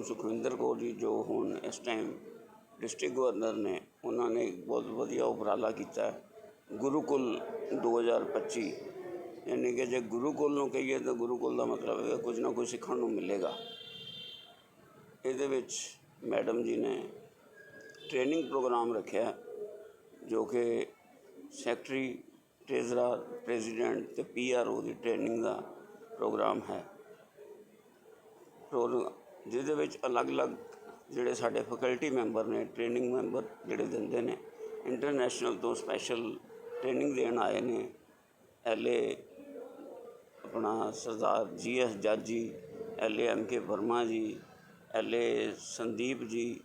Madam Sukhwinder Kaur ji, ਜੋ ਹੁਣ ਇਸ ਟਾਈਮ ਡਿਸਟ੍ਰਿਕਟ ਗਵਰਨਰ ਨੇ, ਉਹਨਾਂ ਨੇ ਬਹੁਤ ਵਧੀਆ ਉਪਰਾਲਾ ਕੀਤਾ ਹੈ। ਗੁਰੂਕੁਲ 2025 ਯਾਨੀ ਕਿ ਜੇ ਗੁਰੂਕੁਲ ਨੂੰ ਕਹੀਏ ਤਾਂ ਗੁਰੂਕੁਲ ਦਾ ਮਤਲਬ ਹੈ ਕੁਝ ਨਾ ਕੁਝ ਸਿੱਖਣ ਨੂੰ ਮਿਲੇਗਾ। ਇਹਦੇ ਵਿੱਚ ਮੈਡਮ ਜੀ ਨੇ ਟ੍ਰੇਨਿੰਗ ਪ੍ਰੋਗਰਾਮ ਰੱਖਿਆ ਜੋ ਕਿ ਸੈਕਟਰੀ ਟ੍ਰੇਜ਼ਰਰ ਪ੍ਰੈਜ਼ੀਡੈਂਟ ਤੇ ਪੀਆਰਓ ਦੀ ਟ੍ਰੇਨਿੰਗ ਦਾ ਪ੍ਰੋਗਰਾਮ ਹੈ। ਪ੍ਰੋ ਜਿਹਦੇ ਵਿੱਚ ਅਲੱਗ-ਅਲੱਗ ਜਿਹੜੇ ਸਾਡੇ ਫੈਕਲਟੀ ਮੈਂਬਰ ਨੇ, ਟ੍ਰੇਨਿੰਗ ਮੈਂਬਰ ਜਿਹੜੇ ਦਿੰਦੇ ਨੇ, ਇੰਟਰਨੈਸ਼ਨਲ ਤੋਂ ਸਪੈਸ਼ਲ ਟ੍ਰੇਨਿੰਗ ਦੇਣ ਆਏ ਨੇ। ਐਲਏ ਆਪਣਾ ਸਰਦਾਰ ਜੀਐਸ ਜੱਜ ਜੀ LA M K Verma ji, LA Sandeep ji,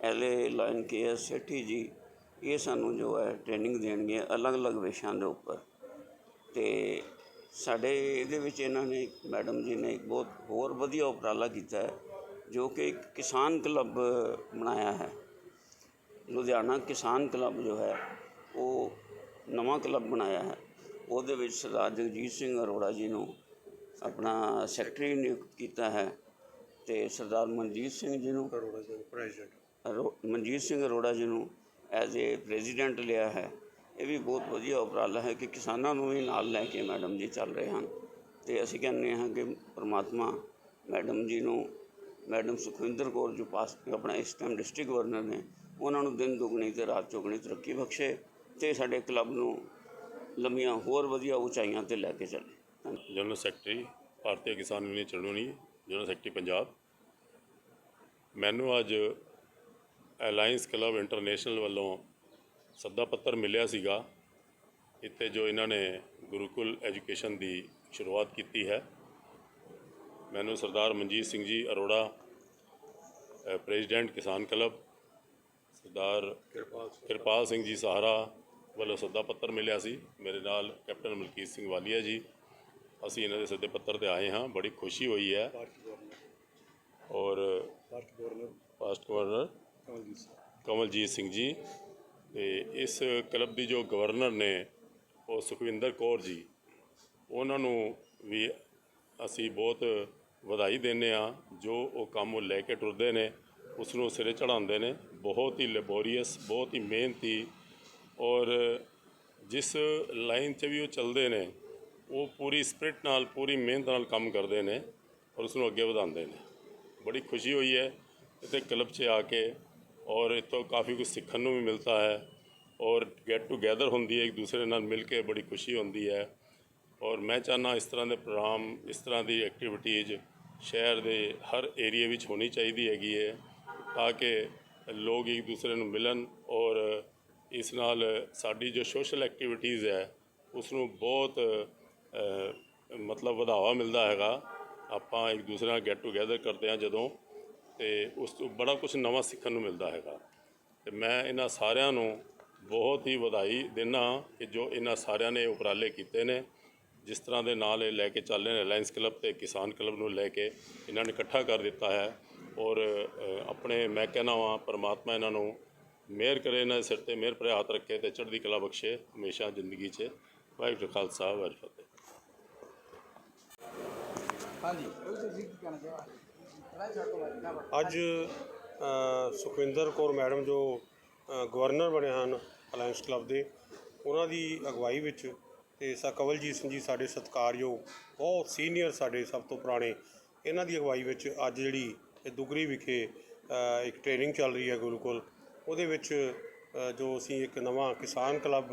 LA lion K S Sethi ji, ਇਹ ਸਾਨੂੰ ਜੋ ਹੈ ਟ੍ਰੇਨਿੰਗ ਦੇਣਗੇ ਅਲੱਗ-ਅਲੱਗ ਵਿਸ਼ਿਆਂ ਦੇ ਉੱਪਰ। ਤੇ ਸਾਡੇ ਇਹਦੇ ਵਿੱਚ ਇਹਨਾਂ ਨੇ, ਮੈਡਮ ਜੀ ਨੇ ਇੱਕ ਬਹੁਤ ਹੋਰ ਵਧੀਆ ਉਪਰਾਲਾ ਕੀਤਾ ਹੈ। ਜੋ ਕਿ ਇੱਕ ਕਿਸਾਨ ਕਲੱਬ ਬਣਾਇਆ ਹੈ। ਲੁਧਿਆਣਾ ਕਿਸਾਨ ਕਲੱਬ ਜੋ ਹੈ ਉਹ ਨਵਾਂ ਕਲੱਬ ਬਣਾਇਆ ਹੈ। ਉਹਦੇ ਵਿੱਚ ਸਰਦਾਰ ਜਗਜੀਤ ਸਿੰਘ ਅਰੋੜਾ ਜੀ ਨੂੰ ਆਪਣਾ ਸੈਕਟਰੀ ਨਿਯੁਕਤ ਕੀਤਾ ਹੈ ਤੇ ਸਰਦਾਰ ਮਨਜੀਤ ਸਿੰਘ ਜੀ ਨੂੰ ਅਰੋੜਾ ਜੀ ਪ੍ਰੈਜ਼ੀਡੈਂਟ ਮਨਜੀਤ ਸਿੰਘ ਅਰੋੜਾ ਜੀ ਨੂੰ ਐਜ਼ ਏ ਪ੍ਰੈਜ਼ੀਡੈਂਟ ਲਿਆ ਹੈ। ਇਹ ਵੀ ਬਹੁਤ ਵਧੀਆ ਉਪਰਾਲਾ ਹੈ ਕਿ ਕਿਸਾਨਾਂ ਨੂੰ ਵੀ ਨਾਲ ਲੈ ਕੇ ਮੈਡਮ ਜੀ ਚੱਲ ਰਹੇ ਹਨ। ਤੇ ਅਸੀਂ ਕਹਿੰਦੇ ਹਾਂ ਕਿ ਪ੍ਰਮਾਤਮਾ ਮੈਡਮ ਜੀ ਨੂੰ ਮੈਡਮ ਸੁਖਵਿੰਦਰ ਕੌਰ ਜੋ ਪਾਸ ਆਪਣਾ ਇਸ ਟਾਈਮ ਡਿਸਟ੍ਰਿਕਟ ਗਵਰਨਰ ਨੇ, ਉਹਨਾਂ ਨੂੰ ਦਿਨ ਦੁਗਣੀ ਤੇ ਰਾਤ ਚੌਗਣੀ ਤਰੱਕੀ ਬਖਸ਼ੇ ਤੇ ਸਾਡੇ ਕਲੱਬ ਨੂੰ ਲੰਮੀਆਂ ਹੋਰ ਵਧੀਆ ਉਚਾਈਆਂ ਤੇ ਲੈ ਕੇ ਚੱਲੇ। General secretary Bharti Kisan union Charuni general secretary Punjab. ਮੈਨੂੰ ਅੱਜ ਅਲਾਈਅੰਸ ਕਲੱਬ ਇੰਟਰਨੈਸ਼ਨਲ ਵੱਲੋਂ ਸੱਦਾ ਪੱਤਰ ਮਿਲਿਆ ਸੀਗਾ, ਇੱਥੇ ਜੋ ਇਹਨਾਂ ਨੇ ਗੁਰੂਕੁਲ ਐਜੂਕੇਸ਼ਨ ਦੀ ਸ਼ੁਰੂਆਤ ਕੀਤੀ ਹੈ। ਮੈਨੂੰ ਸਰਦਾਰ ਮਨਜੀਤ ਸਿੰਘ ਜੀ ਅਰੋੜਾ ਪ੍ਰੈਜ਼ੀਡੈਂਟ ਕਿਸਾਨ ਕਲੱਬ ਸਰਦਾਰ ਕਿਰਪਾਲ ਸਿੰਘ ਜੀ ਸਹਾਰਾ ਵੱਲੋਂ ਸੱਦਾ ਪੱਤਰ ਮਿਲਿਆ ਸੀ। ਮੇਰੇ ਨਾਲ ਕੈਪਟਨ ਮਲਕੀਤ ਸਿੰਘ ਵਾਲੀਆ ਜੀ। ਅਸੀਂ ਇਹਨਾਂ ਦੇ ਸੱਦੇ ਪੱਤਰ ਤੇ ਆਏ ਹਾਂ। ਬੜੀ ਖੁਸ਼ੀ ਹੋਈ ਹੈ। ਔਰ party governor. Past Kamaljit Singh ji ਤੇ ਇਸ ਕਲੱਬ ਦੀ ਜੋ ਗਵਰਨਰ ਨੇ ਉਹ ਸੁਖਵਿੰਦਰ ਕੌਰ ਜੀ ਉਹਨਾਂ ਨੂੰ ਵੀ ਅਸੀਂ ਬਹੁਤ ਵਧਾਈ ਦਿੰਦੇ ਆ ਜੋ ਉਹ ਕੰਮ ਉਹ ਲੈ ਕੇ ਟੁਰਦੇ ਨੇ ਉਸ ਨੂੰ ਸਿਰੇ ਚੜਾਉਂਦੇ ਨੇ। ਬਹੁਤ ਹੀ ਲੈਬੋਰੀਅਸ ਬਹੁਤ ਹੀ ਮਿਹਨਤੀ ਔਰ ਜਿਸ ਲਾਈਨ 'ਚ ਵੀ ਉਹ ਚੱਲਦੇ ਨੇ, ਉਹ ਪੂਰੀ ਸਪਿਰਿਟ ਨਾਲ, ਪੂਰੀ ਮਿਹਨਤ ਨਾਲ ਕੰਮ ਕਰਦੇ ਨੇ ਔਰ ਉਸ ਨੂੰ ਅੱਗੇ ਵਧਾਉਂਦੇ ਨੇ। ਬੜੀ ਖੁਸ਼ੀ ਹੋਈ ਹੈ। ਇੱਥੇ ਕਲੱਬ 'ਚ ਆ ਕੇ ਔਰ ਇੱਥੋਂ ਕਾਫੀ ਕੁਝ ਸਿੱਖਣ ਨੂੰ ਵੀ ਮਿਲਦਾ ਹੈ ਔਰ ਗੈਟ ਟੂਗੇਦਰ ਹੁੰਦੀ ਹੈ, ਇੱਕ ਦੂਸਰੇ ਨਾਲ ਮਿਲ ਕੇ ਬੜੀ ਖੁਸ਼ੀ ਹੁੰਦੀ ਹੈ। ਔਰ ਮੈਂ ਚਾਹੁੰਦਾ ਇਸ ਤਰ੍ਹਾਂ ਦੇ ਪ੍ਰੋਗਰਾਮ, ਇਸ ਤਰ੍ਹਾਂ ਦੀ ਐਕਟੀਵਿਟੀਜ਼ ਸ਼ਹਿਰ ਦੇ ਹਰ ਏਰੀਏ ਵਿੱਚ ਹੋਣੀ ਚਾਹੀਦੀ ਹੈਗੀ ਹੈ, ਤਾਂ ਕਿ ਲੋਕ ਇੱਕ ਦੂਸਰੇ ਨੂੰ ਮਿਲਣ ਔਰ ਇਸ ਨਾਲ ਸਾਡੀ ਜੋ ਸੋਸ਼ਲ ਐਕਟੀਵਿਟੀਜ਼ ਹੈ ਉਸ ਨੂੰ ਬਹੁਤ ਮਤਲਬ ਵਧਾਵਾ ਮਿਲਦਾ ਹੈਗਾ। ਆਪਾਂ ਇੱਕ ਦੂਸਰੇ ਨਾਲ ਗੈਟ ਟੂਗੇਦਰ ਕਰਦੇ ਹਾਂ ਜਦੋਂ ਤੇ ਉਸ ਤੋਂ ਬੜਾ ਕੁਝ ਨਵਾਂ ਸਿੱਖਣ ਨੂੰ ਮਿਲਦਾ ਹੈਗਾ। ਤੇ ਮੈਂ ਇਹਨਾਂ ਸਾਰਿਆਂ ਨੂੰ ਬਹੁਤ ਹੀ ਵਧਾਈ ਦਿੰਦਾ ਕਿ ਜੋ ਇਹਨਾਂ ਸਾਰਿਆਂ ਨੇ ਉਪਰਾਲੇ ਕੀਤੇ ਨੇ। ਜਿਸ ਤਰ੍ਹਾਂ ਦੇ ਨਾਲ ਇਹ ਲੈ ਕੇ ਚੱਲ ਰਹੇ ਨੇ ਅਲਾਈਅੰਸ ਕਲੱਬ ਤੇ ਕਿਸਾਨ ਕਲੱਬ ਨੂੰ ਲੈ ਕੇ ਇਹਨਾਂ ਨੇ ਇਕੱਠਾ ਕਰ ਦਿੱਤਾ ਹੈ ਔਰ ਆਪਣੇ ਮੈਂ ਕਹਿਣਾ ਵਾਂ ਪਰਮਾਤਮਾ ਇਹਨਾਂ ਨੂੰ ਮਿਹਰ ਕਰੇ ਇਹਨਾਂ ਦੇ ਸਿਰ ਤੇ ਮਿਹਰ ਭਰੇ ਹੱਥ ਰੱਖੇ ਤੇ ਚੜ੍ਹਦੀ ਕਲਾ ਬਖਸ਼ੇ ਹਮੇਸ਼ਾ ਜ਼ਿੰਦਗੀ 'ਚ। ਵਾਹਿਗੁਰੂ ਜੀ ਕਾ ਖਾਲਸਾ ਵਾਹਿਗੁਰੂ ਜੀ ਕੀ ਫਤਿਹ। ਅੱਜ ਸੁਖਵਿੰਦਰ ਕੌਰ ਮੈਡਮ ਜੋ ਗਵਰਨਰ ਬਣੇ ਹਨ ਅਲਾਇੰਸ ਕਲੱਬ ਦੇ ਉਹਨਾਂ ਦੀ ਅਗਵਾਈ ਵਿੱਚ ਤੇ ਸਾ ਕਵਲਜੀਤ ਸਿੰਘ ਜੀ ਸਾਡੇ ਸਤਿਕਾਰਯੋਗ, ਬਹੁਤ ਸੀਨੀਅਰ ਸਾਡੇ ਸਭ ਤੋਂ ਪੁਰਾਣੇ। ਇਹਨਾਂ ਦੀ ਅਗਵਾਈ ਵਿੱਚ ਅੱਜ ਜਿਹੜੀ ਇਹ ਦੁਗਰੀ ਵਿਖੇ ਇੱਕ ਟ੍ਰੇਨਿੰਗ ਚੱਲ ਰਹੀ ਹੈ ਗੁਰੂਕੁਲ ਉਹਦੇ ਵਿੱਚ ਜੋ ਅਸੀਂ ਇੱਕ ਨਵਾਂ ਕਿਸਾਨ ਕਲੱਬ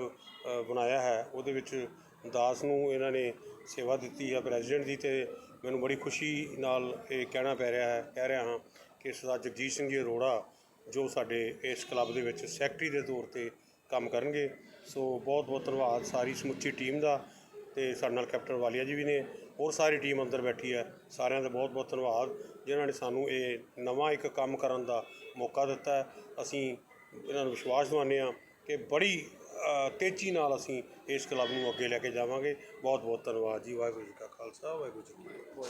ਬਣਾਇਆ ਹੈ, ਉਹਦੇ ਵਿੱਚ ਦਾਸ ਨੂੰ ਇਹਨਾਂ ਨੇ ਸੇਵਾ ਦਿੱਤੀ ਹੈ ਪ੍ਰੈਜ਼ੀਡੈਂਟ ਦੀ ਤੇ ਮੈਨੂੰ ਬੜੀ ਖੁਸ਼ੀ ਨਾਲ ਇਹ ਕਹਿਣਾ ਪੈ ਰਿਹਾ ਹੈ, ਕਹਿ ਰਿਹਾ ਹਾਂ ਕਿ ਸਰਦਾਰ ਜਗਜੀਤ ਸਿੰਘ ਜੀ ਅਰੋੜਾ, ਜੋ ਸਾਡੇ ਇਸ ਕਲੱਬ ਦੇ ਵਿੱਚ ਸੈਕਟਰੀ ਦੇ ਤੌਰ ਤੇ ਕੰਮ ਕਰਨਗੇ। ਸੋ ਬਹੁਤ ਬਹੁਤ ਧੰਨਵਾਦ ਸਾਰੀ ਸਮੁੱਚੀ ਟੀਮ ਦਾ ਤੇ ਸਾਡੇ ਨਾਲ ਕੈਪਟਨ ਵਾਲੀਆ ਜੀ ਵੀ ਨੇ, ਹੋਰ ਸਾਰੀ ਟੀਮ ਅੰਦਰ ਬੈਠੀ ਹੈ, ਸਾਰਿਆਂ ਦਾ ਬਹੁਤ ਬਹੁਤ ਧੰਨਵਾਦ, ਜਿਨ੍ਹਾਂ ਨੇ ਸਾਨੂੰ ਇਹ ਨਵਾਂ ਇੱਕ ਕੰਮ ਕਰਨ ਦਾ ਮੌਕਾ ਦਿੱਤਾ ਅਸੀਂ ਇਹਨਾਂ ਨੂੰ ਵਿਸ਼ਵਾਸ ਦਿਵਾਉਂਦੇ ਹਾਂ ਕਿ ਬੜੀ ਤੇਜ਼ੀ ਨਾਲ ਅਸੀਂ ਇਸ ਕਲੱਬ ਨੂੰ ਅੱਗੇ ਲੈ ਕੇ ਜਾਵਾਂਗੇ। ਬਹੁਤ ਬਹੁਤ ਧੰਨਵਾਦ ਜੀ, ਵਾਹਿਗੁਰੂ ਜੀ ਕਾ ਖਾਲਸਾ, ਵਾਹਿਗੁਰੂ ਜੀ ਕੀ ਫਤਿਹ।